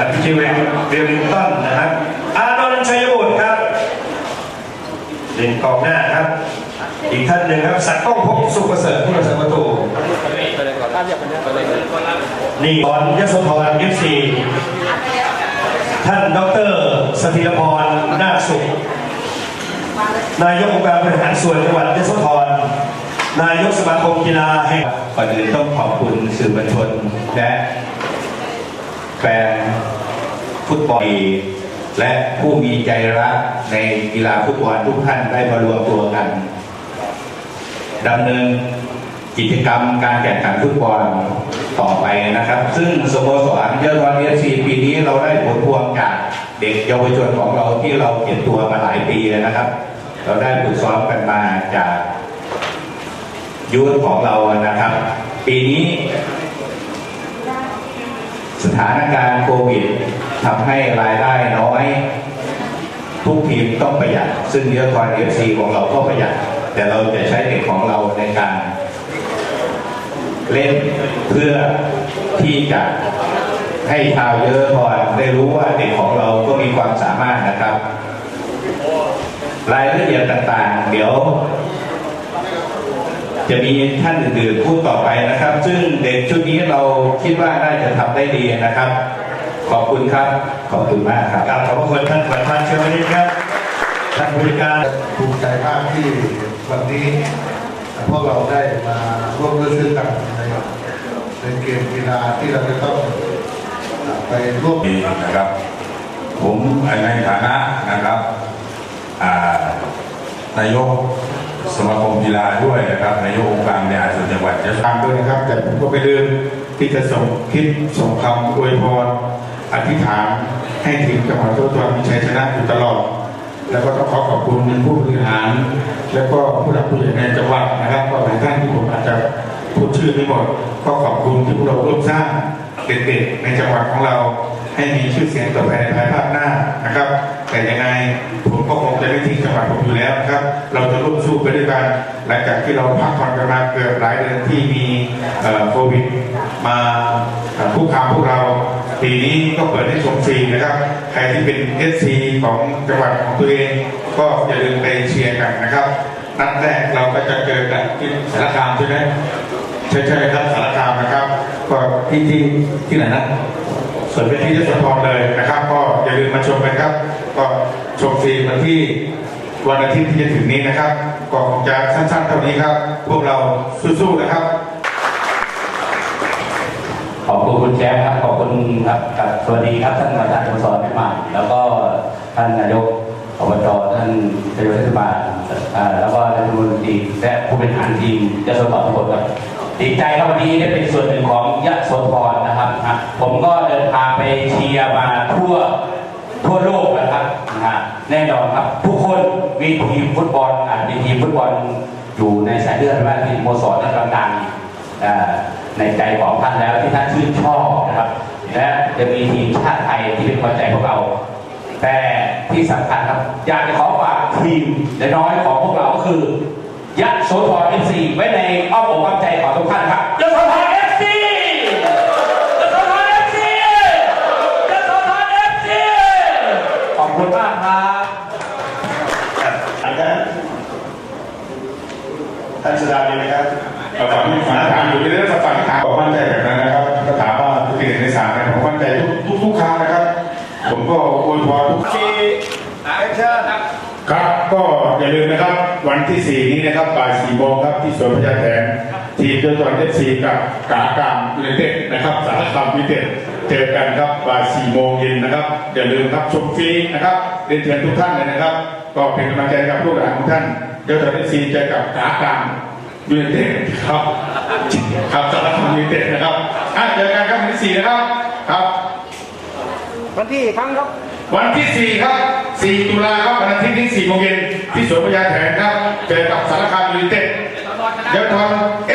อภิชีวิตเดลิงตันนะครับอานนท์ชัยบุตรครับเป็นกองหน้าครับ อีกท่านหนึ่งครับสัตว์ก้องพบสุขประเสริฐผู้รักษาประตูนี่บอลยโสธรเอฟซีท่านดรสถิรพรนาคสุข นายกองค์การบริหารส่วนจังหวัดยโสธรนายกสมาคมกีฬาแห่งก่อนอื่นต้องขอบคุณสื่อมวลชนและ แฟนฟุตบอลและผู้มีใจรักในกีฬาฟุตบอลทุกท่านได้มารวมตัวกันดำเนินกิจกรรมการแข่งขันฟุตบอลต่อไปนะครับ ซึ่งสโมสรเยอรมันเอฟซีปีนี้เราได้ผลพวงจากเด็กเยาวชนของเราที่เราเก็บตัวมาหลายปีแล้วนะครับ เราได้ฝึกซ้อมกันมาจากยูทของเรานะครับ ปีนี้ ถานการณ์โควิดทำให้รายได้น้อย ทุกทีมต้องประหยัด ซึ่งเยอะคอนเอฟซีของเราก็ประหยัด แต่เราจะใช้เด็กของเราในการเล่นเพื่อที่จะให้ชาวเยอะคอนได้รู้ว่าเด็กของเราก็มีความสามารถนะครับ รายละเอียดต่างๆ เดี๋ยว จะมีท่านอื่นๆพูดต่อไปนะครับ ซึ่งเด็กชุดนี้เราคิดว่าน่าจะทำได้ดีนะครับ ขอบคุณครับ ขอบคุณมากครับกราบขอบพระคุณท่านประธานเชวนิตครับท่านผู้จัดการภูมิใจมากที่วันนี้พวกเราได้มาร่วมด้วยช่วยกันในในเกมกีฬาที่เราจะต้องไปร่วมดีนะครับ ผมในฐานะนะครับอ่านายก สมาคมกีฬาด้วยนะครับนายกองค์การบริหารส่วนจังหวัดจะตามด้วยนะครับ แต่ผมก็ไม่ลืมที่จะส่งคิดส่งคำอวยพรอธิษฐานให้ทีมจังหวัดทุกตัวมีชัยชนะอยู่ตลอด แล้วก็ต้องขอขอบคุณผู้บริหาร แล้วก็ผู้หลักผู้ใหญ่ในจังหวัดนะครับก็หลายท่านที่ผมอาจจะพูดชื่อไม่หมดก็ขอบคุณที่พวกเราร่วมสร้างเด็กๆในจังหวัดของเราให้มีชื่อเสียงต่อไปในภายภาคหน้านะครับ แต่ยังไงผมก็คงจะไม่ทิ้งจังหวัดผมอยู่แล้วนะครับ ไปด้วยกันหลังจากที่เราพักผ่อนกันมาเกือบหลายเดือนที่มีโควิดมาเอ่อคุกคามพวกเราปีนี้ก็เปิดให้ชมฟรีนะครับ ใครที่เป็นเอสซีของจังหวัดของตัวเองก็อย่าลืมไปเชียร์กันนะครับ นัดแรกเราก็จะเจอกันที่สารคามใช่ไหมใช่ใช่ครับสารคามนะครับ ก็ที่ที่ที่ไหนนะส่วนเป็นที่ยโสธรเลยนะครับ ก็อย่าลืมมาชมกันครับ ก็ชมฟรีวันที่วันอาทิตย์ที่จะถึงนี้นะครับ ก็คงจะสั้นๆเท่านี้ครับ พวกเราสู้ๆนะครับ ขอบคุณคุณแจ๊คครับ ขอบคุณครับกับสวัสดีครับท่านประธานสโมสรใหม่แล้วก็ท่านนายกอบจท่านนายกเทศบาลแล้วก็ท่านรัฐมนตรีและผู้บริหารทีมยะโสธรทุกคนครับดีใจครับวันนี้ได้เป็นส่วนหนึ่งของยะโสธรนะครับ ผมก็เดินทางไปเชียร์มาทั่วทั่วโลกนะครับแน่นอนครับ ทุกคน มีทีมฟุตบอลอะมีทีมฟุตบอลอยู่ในสายเลือดว่าทีมโมสรนั้นดังๆในใจของท่านแล้วที่ท่านชื่นชอบนะครับ และจะมีทีมชาติไทยที่เป็นคนใจพวกเรา แต่ที่สำคัญครับอยากจะขอฝากทีมและน้อยของพวกเราก็คือยะโสธรเอฟซีไว้ในอ้อมอกอ้อมใจของทุกท่านครับยะโสธร ท่านสุดามีไหมครับเราฝังที่ฝังถามอยู่ที่เรื่องฝังถามผมมั่นใจแบบนั้นนะครับก็ถามว่าทุกทีในสามนะผมมั่นใจทุกทุกทุกครั้งนะครับ ผมก็อวยพรทุกครับก็อย่าลืมนะครับ วันที่สี่นี้นะครับบ่ายสี่โมงครับที่สวนพญาแถนทีมเจ้าตัวเอฟซีกับกากามยูไนเต็ดนะครับสารคามยูไนเต็ดเจอกันครับบ่ายสี่โมงเย็นนะครับ อย่าลืมครับชมฟรีนะครับเรียนเชิญทุกท่านเลยนะครับ ก็เป็นกำลังใจกับลูกหลานของท่านเจ้าตัวเอฟซีเจอกับกากามยูไนเต็ดครับครับสารคามยูไนเต็ดนะครับอะเจอกันครับวันที่สี่นะครับครับ วันที่ครั้งครับ วันที่สี่ครับสี่ตุลาครับวันอาทิตย์ที่สี่โมงเย็นที่สวนพญาแถนครับเจอกับสารคามยูไนเต็ดเดี๋ยวทอนเอ